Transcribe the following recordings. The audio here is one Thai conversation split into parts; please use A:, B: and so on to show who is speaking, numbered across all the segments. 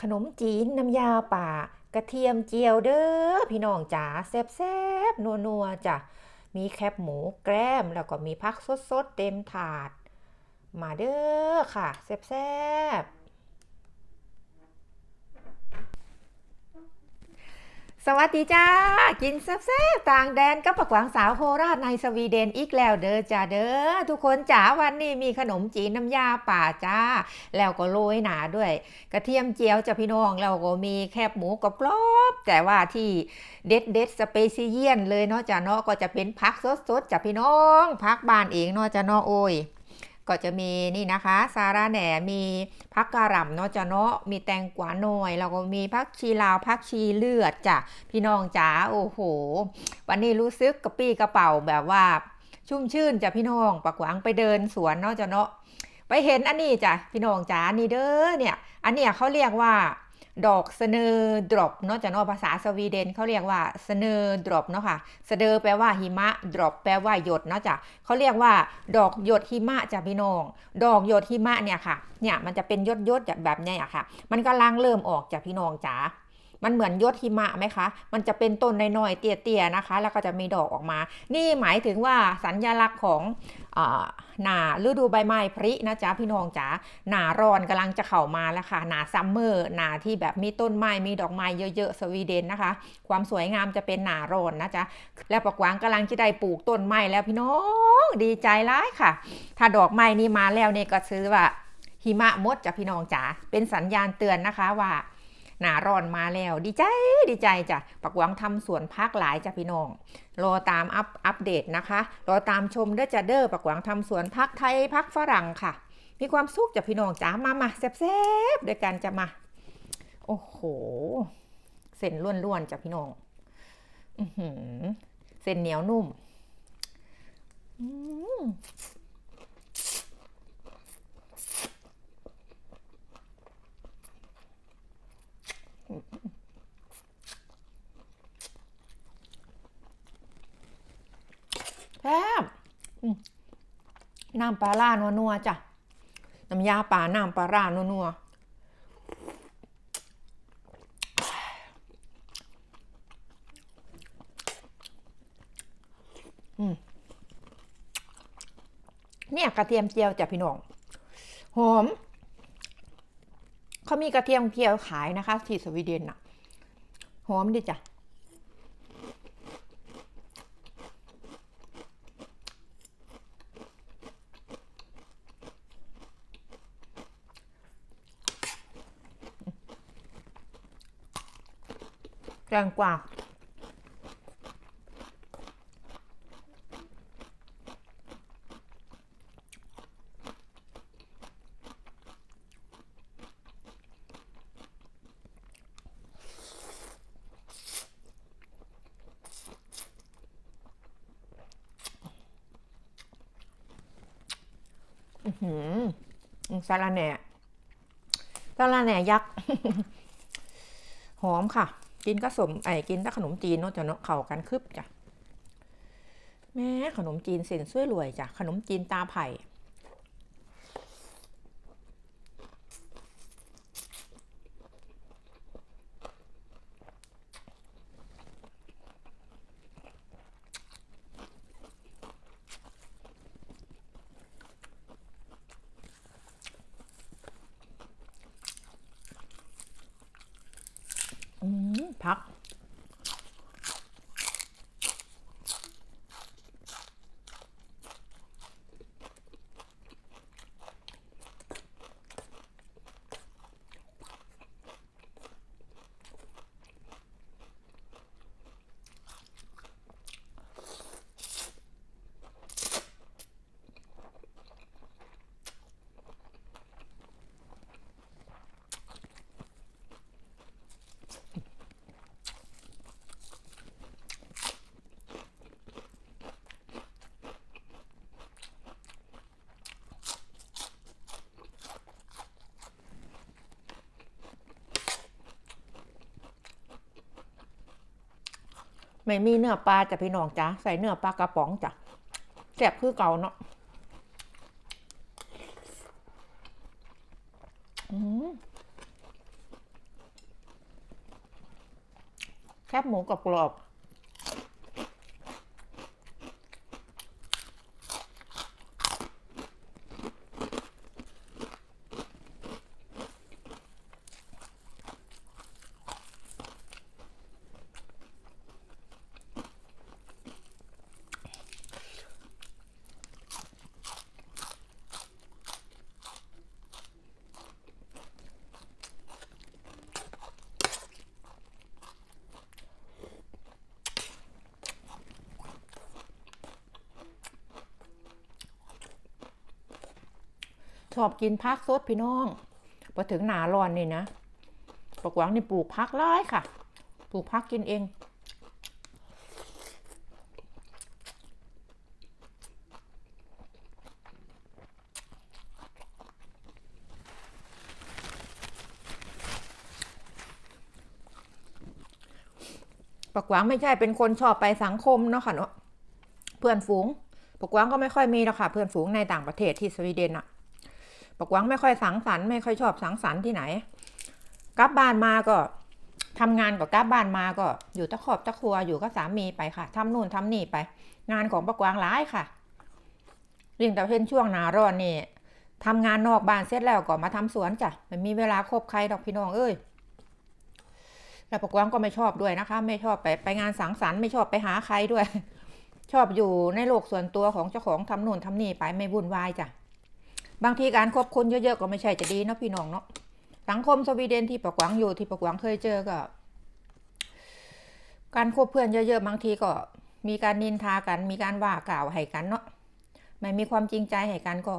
A: ขนมจีนน้ำยาป่ากระเทียมเจียวเด้อพี่น้องจ๋าแซ่บๆนัวๆจ้ะมีแคบหมูแกล้มแล้วก็มีผักสดๆเต็มถาด มาเด้อค่ะแซ่บๆ สวัสดีจ้า กินแซ่บๆต่างแดนกับปักหวังสาวโคราชในสวีเดนอีกแล้วเด้อจ้าเด้อทุกคนจ๋าวันนี้มีขนมจีนน้ำยาป่าจ้า แล้วก็โรยหนาด้วย กระเทียมเจียวจ้ะพี่น้องแล้วก็มีแคบหมูกรอบๆแต่ว่าที่เด็ดเด็ดสเปเซียนเลยเนาะจ้าเนาะก็จะเป็นผักสดๆจ้ะพี่น้องผักบานเองเนาะจ้าเนาะโอ้ย ก็จะมีนี่นะคะซาร่าแหน่มีพักกะหล่ำเนาะจะเนาะมีแตงกวาหน่อยแล้วก็มีพักชีลาวพักชีเลือดจ้ะพี่น้องจ๋าโอ้โห วันนี้รู้สึกกระปี้กระเป๋าแบบว่าชุ่มชื่นจ้ะพี่น้องปักหวังไปเดินสวนเนาะจะเนาะไปเห็นอันนี้จ้ะพี่น้องจ๋านี่เด้อเนี่ย อันเนี้ยเขาเรียกว่า ดอกเสนอดรอปเนาะจะเนอภาษาสวีเดนเขาเรียกว่าเสนอดรอปเนาะค่ะสเดอแปลว่าหิมะดรอปแปลว่าหยดเนาะจ้ะเขาเรียกว่า ดอกหยดหิมะจ้ะพี่น้อง ดอกหยดหิมะเนี่ยค่ะเนี่ยมันจะเป็นยดยดแบบเนี้ยอะค่ะ มันกำลังเริ่มออกจ้ะพี่น้องจ๋า มันเหมือนยดหิมะไหมคะ มันจะเป็นต้นน้อยๆเตี้ยๆนะคะ แล้วก็จะมีดอกออกมา นี่หมายถึงว่าสัญลักษณ์ของอ่าหนาฤดูใบไม้ผลินะจ๊ะพี่น้องจ๋าหนาร้อนกำลังจะเข้ามาแล้วค่ะหนาซัมเมอร์หนาที่แบบมีต้นไม้มีดอกไม้เยอะๆสวีเดนนะคะ ความสวยงามจะเป็นหนาร้อนนะจ๊ะและปะกวางกำลังจะได้ปลูกต้นไม้แล้วพี่น้องดีใจร้ายค่ะ ถ้าดอกไม้นี้มาแล้วเนี่ยก็ซื้อว่าหิมะมดจ้ะพี่น้องจ๋าเป็นสัญญาณเตือนนะคะว่า หนาร้อนมาแล้ว ดีใจดีใจจ้ะปักหวังทำสวนพักหลายจ้ะพี่น้อง รอตามอัปอัปเดตนะคะ รอตามชมเด้อจ้ะเด้อปักหวังทำสวนพักไทยพักฝรั่งค่ะ มีความสุขจ้ะพี่น้องจ๋ามามาแซ่บๆด้วยกันจะมา โอ้โห เส้นล้วนๆจ้ะพี่น้องอเส้นเหนียวนุ่ม อืม แซ่บน้ำปลาร่านัวๆจ้ะ น้ำยาป่าน้ำปลาร่านัวๆเนี่ยกระเทียมเจียวจ้ะพี่น้องหอม เขามีกระเทียมเจียวขายนะคะ ที่สวีเดนน่ะหอมดีจ้ะแกงกวาง หืมสาลาแหน่สาลาแหน่ยักษ์ หอมค่ะ กินก็สมไอ้กินแต่ขนมจีนเนาะจะเนาะเข่ากันคึบจ้ะ แม่ขนมจีนเส้นสวยรวยจ้ะ ขนมจีนตาไผ่ ไม่มีเนื้อปลาจ้ะพี่น้องจ้ะใส่เนื้อปลากระป๋องจ้ะแซ่บคือเก่าเนาะแคบหมูกรอบ ชอบกินพักสดพี่น้องพอถึงหนาร้อนนี่นะปกหวังนี่ปลูกพักร้ายค่ะ ปลูกพักกินเองปกหวังไม่ใช่เป็นคนชอบไปสังคมเนาะค่ะเนาะเพื่อนฝูงปกหวังก็ไม่ค่อยมีหรอกค่ะ เพื่อนฝูงในต่างประเทศที่สวีเดนอะ ปกวังไม่ค่อยสังสรรค์ไม่ค่อยชอบสังสรรค์ที่ไหน กลับบ้านมาก็ทำงานก็กลับบ้านมาก็อยู่ตะขอบตะครัวอยู่ก็สามีไปค่ะทำนู่นทำนี่ไป งานของปกวังหลายค่ะยิ่งแต่เช่นช่วงหนาร้อนนี่ทำงานนอกบ้านเสร็จแล้วก็มาทำสวนจ้ะไม่มีเวลาคบใครดอกพี่น้องเอ้ยแล้วปกวังก็ไม่ชอบด้วยนะคะ ไม่ชอบไปไปงานสังสรรค์ไม่ชอบไปหาใครด้วย ชอบอยู่ในโลกส่วนตัวของเจ้าของทำนู่นทำนี่ไปไม่วุ่นวายจ้ะ บางทีการคบคนเยอะๆก็ไม่ใช่จะดีเนาะพี่น้องเนาะสังคมสวีเดนที่ปะกวังอยู่ที่ปะกวังเคยเจอก็ การคบเพื่อนเยอะๆบางทีก็มีการนินทากัน มีการว่ากล่าวให้กันเนาะไม่มีความจริงใจให้กันก็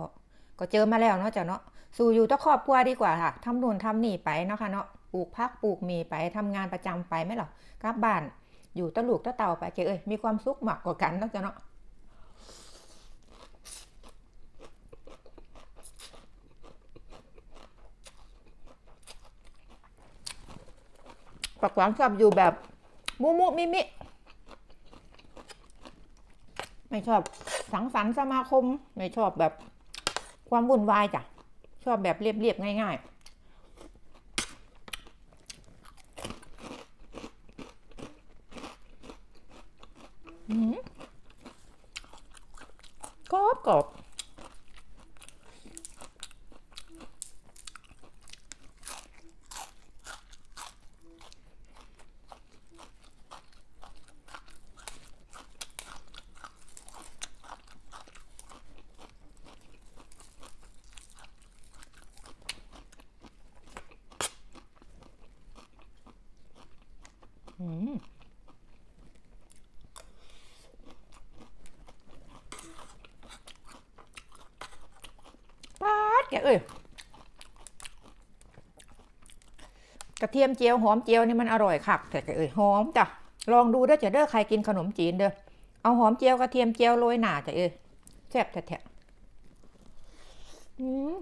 A: ก็เจอมาแล้วเนาะจ้ะเนาะสู่อยู่ต้องครอบครัวดีกว่าค่ะทำนู่นทำนี่ไปเนาะค่ะเนาะปลูกพักปลูกมีไปทำงานประจำไปไหมหรอกลับบ้านอยู่ตะลูกตะเต่าไปเจอเอ้ยมีความสุขมากกว่ากันเนาะจ้ะเนาะ ปักหวังชอบอยู่แบบมุมุมิมิ ไม่ชอบสังสรรค์สมาคม ไม่ชอบแบบความวุ่นวายจ้ะ ชอบแบบเรียบๆง่าย ๆกรอบกรอบอืมป๊าดแก เอ้ยกระเทียมเจียวหอมเจียวนี่มันอร่อยคักแต่เอ้ยหอมจ้ะลองดูเด้อจะเด้อใครกินขนมจีนเด้อเอาหอมเจียวกระเทียมเจียวโรยหนาจ้ะเอ้ยแซ่บแท้ๆอืม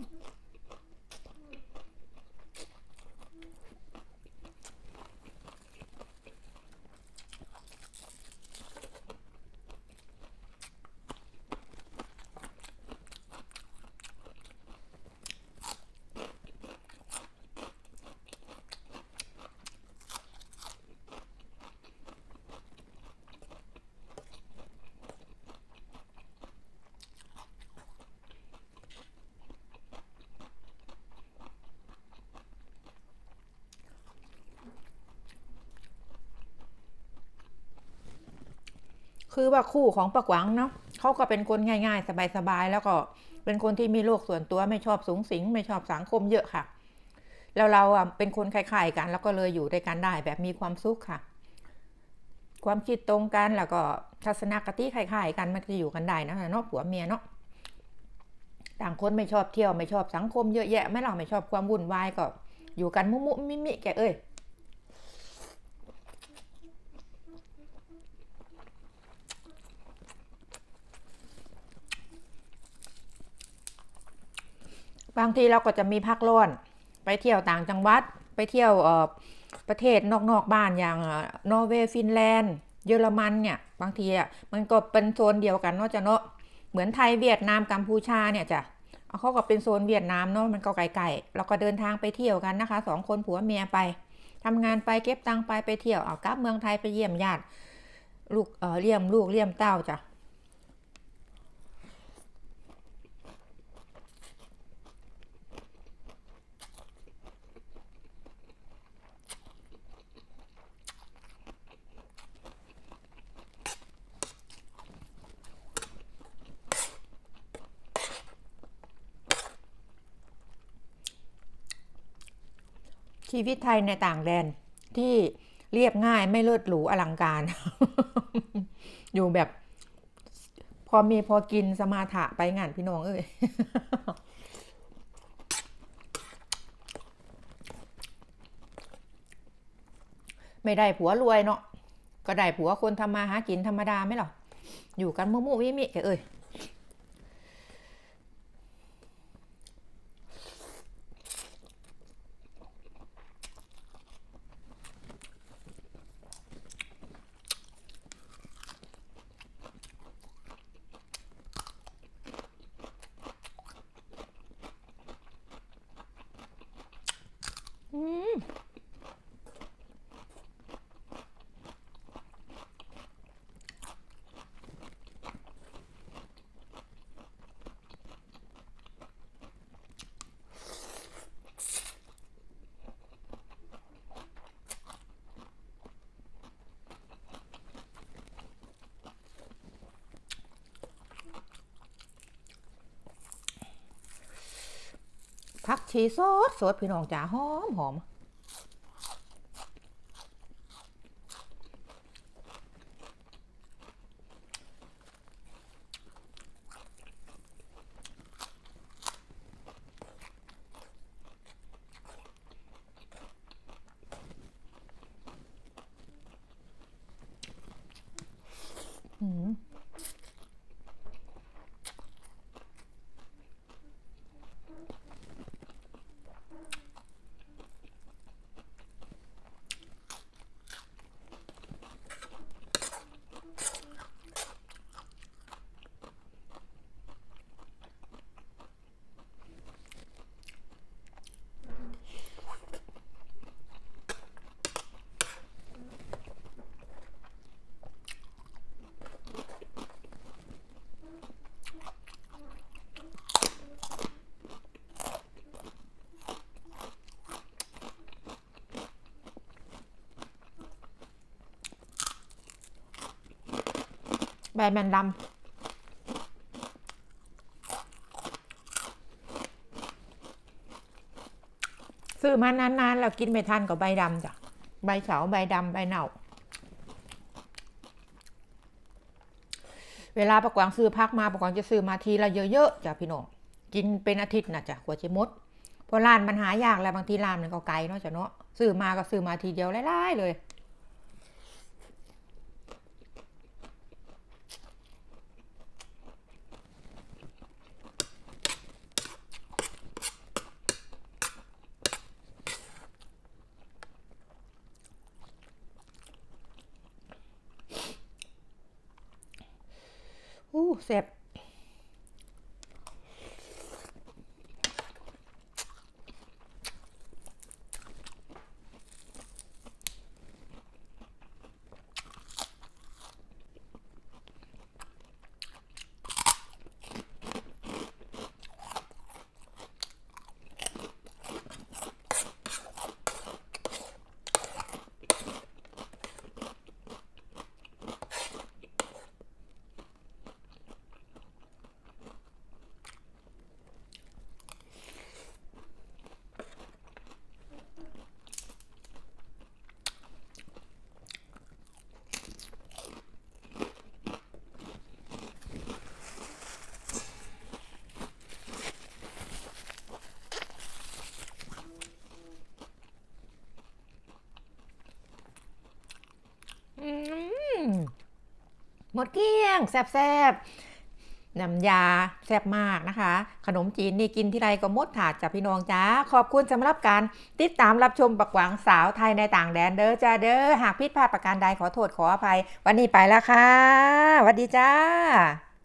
A: คือว่าคู่ของปักหวังเนาะเขาก็เป็นคนง่ายๆ สบายๆ แล้วก็เป็นคนที่มีโลกส่วนตัวไม่ชอบสูงสิง ไม่ชอบสังคมเยอะค่ะ แล้วเราอะเป็นคนคล้ายๆกัน แล้วก็เลยอยู่ด้วยกันได้แบบมีความสุขค่ะ ความคิดตรงกันแล้วก็ทัศนคติคล้ายๆกันมันจะอยู่กันได้นะเนาะผัวเมียเนาะต่างคนไม่ชอบเที่ยวไม่ชอบสังคมเยอะแยะไม่เราไม่ชอบความวุ่นวายก็อยู่กันมุมุมิมิแกเอ้ย บางทีเราก็จะมีพักร้อน ไปเที่ยวต่างจังหวัด ไปเที่ยวประเทศนอกๆบ้านอย่างนอร์เวย์ฟินแลนด์ เยอรมันเนี่ย บางทีอะมันก็เป็นโซนเดียวกันเนาะจ้ะเนาะเหมือนไทยเวียดนามกัมพูชาเนี่ยจ้ะเขาก็เป็นโซนเวียดนามเนาะมันก็ไกลๆเราก็เดินทางไปเที่ยวกันนะคะสองคนผัวเมียไปทำงานไปเก็บตังค์ไปไปเที่ยวเอากลับเมืองไทยไปเยี่ยมญาติลูกเออเลี่ยมลูกเลี่ยมเต้าจ้ะ ชีวิตไทยในต่างแดนที่เรียบง่ายไม่เลิศหรูอลังการ อยู่แบบ พอมีพอกินสมาถะไปงานพี่น้องเอ้ยไม่ได้ผัวรวยเนาะก็ได้ผัวคนทำมาหากินธรรมดาไหมหรออยู่กันมุ่วๆมิมิแกเอ้ย อืม ผัก ชีสดสดพี่น้องจ๋าหอมหอมอืม ใบแมนดำซื้อมานานๆแล้วกินไม่ทันก็ใบดำจ้ะ ใบเฉาใบดำใบเน่า เวลาประกวางซื้อพักมาประกวางจะซื้อมาทีละเยอะๆจ้ะพี่น้องกินเป็นอาทิตย์นะจ้ะกว่าจะมดเพราะร้านมันหายากแล้วบางทีร้านมันก็ไกลเนาะจ้ะเนาะซื้อมาก็ซื้อมาทีเดียวไล่ๆเลย อู้เสร็จอืมห มดเกลี้ยงแซ่บๆน้ำยาแซ่บมากนะคะ ขนมจีนนี่กินที่ไรก็มดถาดจ้ะพี่น้องจ้าขอบคุณสำหรับการติดตามรับชมปักหวังสาวไทยในต่างแดนเด้อจ้าเด้อหากผิดพลาดประการใดขอโทษขออภัย วันนี้ไปแล้วค่ะสวัสดีจ้า